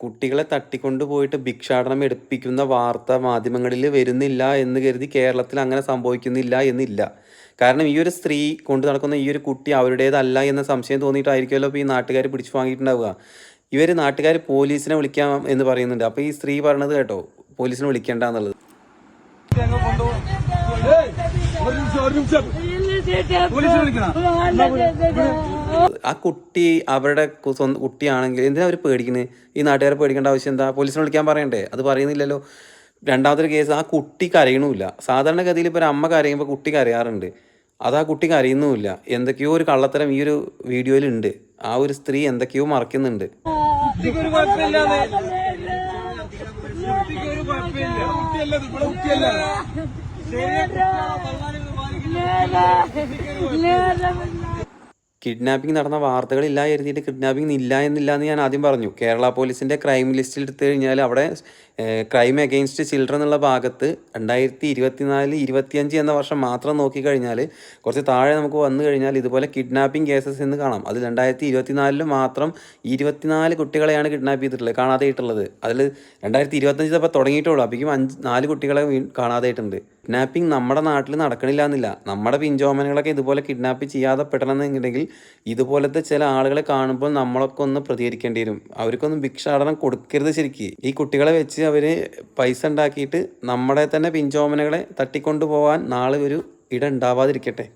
കുട്ടികളെ തട്ടിക്കൊണ്ട് പോയിട്ട് ഭിക്ഷാടനം എടുപ്പിക്കുന്ന വാർത്ത മാധ്യമങ്ങളിൽ വരുന്നില്ല എന്ന് കരുതി കേരളത്തിൽ അങ്ങനെ സംഭവിക്കുന്നില്ല എന്നില്ല. കാരണം ഈ ഒരു സ്ത്രീ കൊണ്ടു നടക്കുന്ന ഈ ഒരു കുട്ടി അവരുടേതല്ല എന്ന സംശയം തോന്നിയിട്ടായിരിക്കുമല്ലോ ഇപ്പോൾ ഈ നാട്ടുകാർ പിടിച്ചു വാങ്ങിയിട്ടുണ്ടാവുക. ഇവർ നാട്ടുകാർ പോലീസിനെ വിളിക്കാം എന്ന് പറയുന്നുണ്ട്. അപ്പോൾ ഈ സ്ത്രീ പറഞ്ഞത് കേട്ടോ പോലീസിനെ വിളിക്കേണ്ട എന്നുള്ളത്. പോലീസിനെ വിളിക്കണം. ആ കുട്ടി അവരുടെ സ്വന്തം കുട്ടിയാണെങ്കിൽ എന്തിനാ അവർ പേടിക്കുന്നത് ഈ നാട്ടുകാരെ പേടിക്കേണ്ട ആവശ്യം എന്താ? പോലീസിനെ വിളിക്കാൻ പറയണ്ടേ? അത് പറയുന്നില്ലല്ലോ. രണ്ടാമത്തെ കേസ് ആ കുട്ടി കരയണമില്ല സാധാരണഗതിയിൽ ഇപ്പോൾ ഒരു അമ്മ കരയുമ്പോൾ കുട്ടി കരയാറുണ്ട്. അത് ആ കുട്ടി കരയുന്നുമില്ല. എന്തൊക്കെയോ ഒരു കള്ളത്തരം ഈ ഒരു വീഡിയോയിലുണ്ട്. ആ ഒരു സ്ത്രീ എന്തൊക്കെയോ മറക്കുന്നുണ്ട്. കുട്ടിയല്ല കിഡ്നാപ്പിംഗ് നടന്ന വാർത്തകളില്ല എഴുതിയിട്ട് കിഡ്നാപ്പിംഗ് ഇല്ല എന്നില്ല എന്ന് ഞാൻ ആദ്യം പറഞ്ഞു. കേരള പോലീസിന്റെ ക്രൈം ലിസ്റ്റിൽ എടുത്തു കഴിഞ്ഞാൽ അവിടെ ക്രൈം അഗെയിൻസ്റ്റ് ചിൽഡ്രൻ എന്നുള്ള ഭാഗത്ത് രണ്ടായിരത്തി ഇരുപത്തിനാല് ഇരുപത്തിയഞ്ച് എന്ന വർഷം മാത്രം നോക്കിക്കഴിഞ്ഞാൽ കുറച്ച് താഴെ നമുക്ക് വന്നു കഴിഞ്ഞാൽ ഇതുപോലെ കിഡ്നാപ്പിംഗ് കേസസ് എന്ന് കാണാം. അത് രണ്ടായിരത്തി ഇരുപത്തിനാലിൽ മാത്രം ഇരുപത്തിനാല് കുട്ടികളെയാണ് കിഡ്നാപ്പ് ചെയ്തിട്ടുള്ളത് കാണാതെയിട്ടുള്ളത്. അതിൽ രണ്ടായിരത്തി ഇരുപത്തഞ്ച് അപ്പോൾ തുടങ്ങിയിട്ടുള്ളൂ. അപ്പോഴേക്കും അഞ്ച് നാല് കുട്ടികളെ കാണാതെയായിട്ടുണ്ട് കിഡ്നാപ്പിംഗ് നമ്മുടെ നാട്ടിൽ നടക്കണില്ല എന്നില്ല. നമ്മുടെ പിഞ്ചോമനകളൊക്കെ ഇതുപോലെ കിഡ്നാപ്പ് ചെയ്യാതെ പെടണമെന്നുണ്ടെങ്കിൽ ഇതുപോലത്തെ ചില ആളുകളെ കാണുമ്പോൾ നമ്മളൊക്കെ ഒന്ന് പ്രതികരിക്കേണ്ടി വരും. അവർക്കൊന്നും ഭിക്ഷാടനം കൊടുക്കരുത് ശരിക്ക്. ഈ കുട്ടികളെ വെച്ച് അവർ പൈസ ഉണ്ടാക്കിയിട്ട് നമ്മുടെ തന്നെ പിഞ്ചോമനകളെ തട്ടിക്കൊണ്ടു പോകാൻ നാളെ ഒരു ഇട ഉണ്ടാവാതിരിക്കട്ടെ.